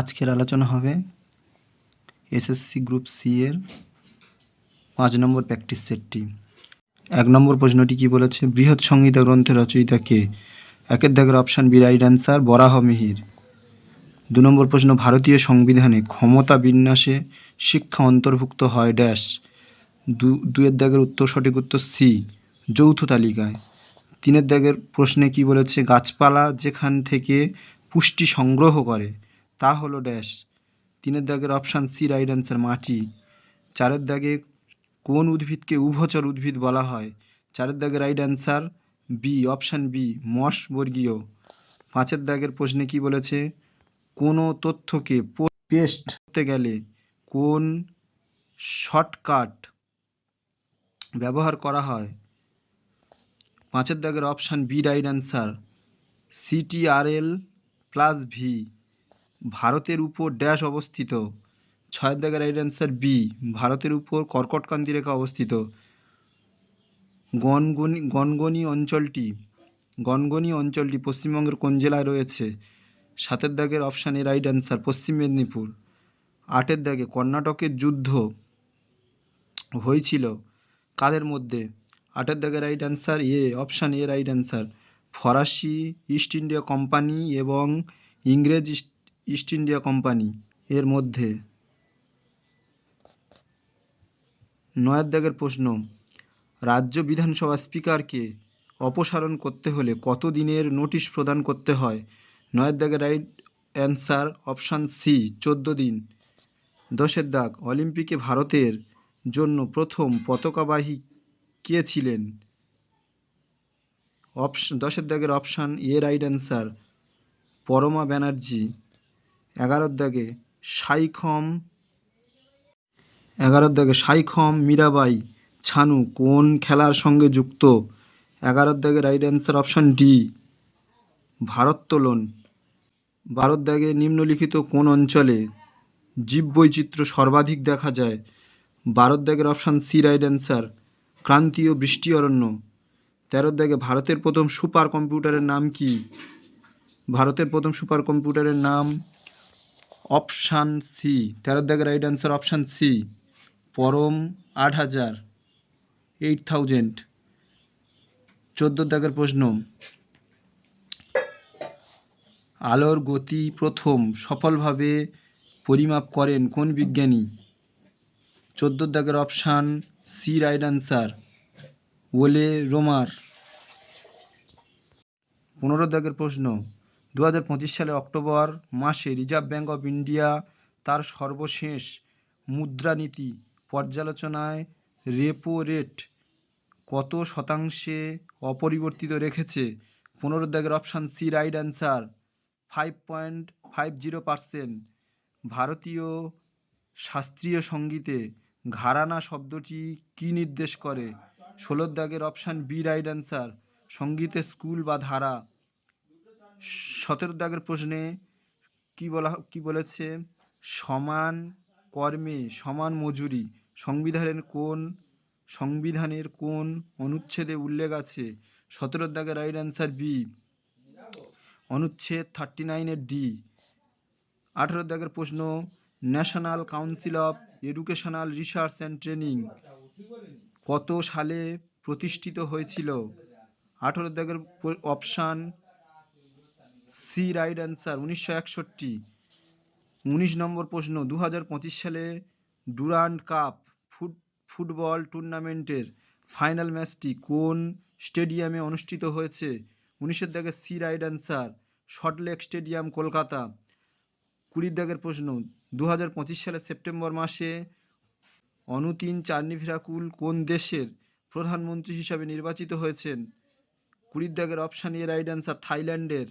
আজকের আলোচনা হবে এসএসসি গ্রুপ সি এর পাঁচ নম্বর প্র্যাকটিস সেটটি। এক নম্বর প্রশ্নটি কি বলেছে? বৃহৎ সংহিতা গ্রন্থের রচয়িতা কে? একের দাগের option B right answer Varaha Mihir. দু নম্বর প্রশ্ন, ভারতীয় সংবিধানে ক্ষমতা বিন্যাসে শিক্ষা অন্তর্ভুক্ত হয় ড্যাশ দু, দুয়ের দাগের উত্তর, সঠিক উত্তর সি যৌথ তালিকায়। তিনের দাগের প্রশ্নে কি বলেছে? গাছপালা যেখান থেকে পুষ্টি সংগ্রহ করে তা হলো ড্যাশ। তিনের দাগের অপশান সি রাইট অ্যান্সার মাটি। চারের দাগে কোন উদ্ভিদকে উভচর উদ্ভিদ বলা হয়? চারের দাগের right answer B option B মশ বর্গীয়। পাঁচের দাগের প্রশ্নে কি বলেছে? কোনো তথ্যকে পেস্ট। করতে গেলে কোন শর্টকাট ব্যবহার করা হয়? পাঁচের দাগের option B right answer. CTRL plus V. ভারতের উপর ড্যাশ অবস্থিত। ছয়ের দাগের রাইট অ্যান্সার বি ভারতের উপর কর্কটকান্তি রেখা অবস্থিত। গনগনি গনগনি অঞ্চলটি গনগনি অঞ্চলটি পশ্চিমবঙ্গের কোন জেলায় রয়েছে? সাতের দাগের অপশান রাইট অ্যান্সার পশ্চিম মেদিনীপুর। আটের দাগে কর্ণাটকের যুদ্ধ হয়েছিল কাদের মধ্যে? আটের দাগে right answer A option A right answer ফরাসি ইস্ট ইন্ডিয়া কোম্পানি এবং ইংরেজ ইস্ট ইন্ডিয়া কোম্পানি এর মধ্যে নয়ের দাগের প্রশ্ন, রাজ্য বিধানসভা স্পিকারকে অপসারণ করতে হলে কত দিনের নোটিশ প্রদান করতে হয়? নয়ের দাগের রাইট অ্যান্সার অপশান সি, চোদ্দ দিন। দশের দাগ, অলিম্পিকে ভারতের জন্য প্রথম পতাকাবাহী কে ছিলেন? অপশ, দশের দাগের option A, right answer Parama Banerjee. এগারোর দাগে সাইখম, এগারোর দাগে সাইখম, মীরাবাই, ছানু কোন খেলার সঙ্গে যুক্ত? এগারোর দাগে রাইট অ্যান্সার অপশান ডি ভারোত্তোলন বারোর দাগে নিম্নলিখিত কোন অঞ্চলে জীববৈচিত্র্য সর্বাধিক দেখা যায়? বারোর দাগের অপশান সি রাইট অ্যান্সার ক্রান্তীয় বৃষ্টি অরণ্য। তেরো দাগে ভারতের প্রথম সুপার কম্পিউটারের নাম কি? ভারতের প্রথম সুপার কম্পিউটারের নাম অপশান সি, তেরো দাগের রাইট অ্যান্সার অপশান সি, পরম আট হাজার এইট থাউজেন্ড চোদ্দ দাগের প্রশ্ন, আলোর গতি প্রথম সফলভাবে পরিমাপ করেন কোন বিজ্ঞানী? চোদ্দোর দাগের অপশান সি রাইট অ্যান্সার ওলে রোমার। পনেরো দাগের প্রশ্ন দু সালের অক্টোবর মাসে রিজার্ভ ব্যাঙ্ক অফ ইন্ডিয়া তার সর্বশেষ মুদ্রানীতি পর্যালোচনায় রেপো রেট কত শতাংশে অপরিবর্তিত রেখেছে? পনেরো দাগের option C right answer five point five zero percent ভারতীয় শাস্ত্রীয় সঙ্গীতে ঘারানা শব্দটি কী নির্দেশ করে? ষোলোর দাগের অপশান বি রাইট অ্যান্সার সঙ্গীতে স্কুল বা ধারা। সতেরো দাগের প্রশ্নে কি বলা কি বলেছে? সমান কর্মে সমান মজুরি সংবিধানের কোন সংবিধানের কোন অনুচ্ছেদে উল্লেখ আছে? সতেরো দাগের রাইট অ্যান্সার বি অনুচ্ছেদ থার্টি নাইনের ডি আঠেরো দাগের প্রশ্ন National Council of Educational Research and Training কত সালে প্রতিষ্ঠিত হয়েছিল? আঠেরো দাগের অপশান সি রাইট অ্যান্সার উনিশশো একষট্টি। উনিশ নম্বর প্রশ্ন দু হাজার পঁচিশ সালে ডুরান্ড কাপ ফুট, ফুটবল টুর্নামেন্টের ফাইনাল ম্যাচটি কোন স্টেডিয়ামে অনুষ্ঠিত হয়েছে? উনিশের দাগে C right answer, Salt Lake stadium, Kolkata. কুড়ির দাগের প্রশ্ন দু হাজার পঁচিশ সালের সেপ্টেম্বর মাসে অনুতিন চার্নিভিরাকুল কোন দেশের প্রধানমন্ত্রী হিসাবে নির্বাচিত হয়েছেন? কুড়ির দাগের অপশান এ রাইট অ্যান্সার থাইল্যান্ডের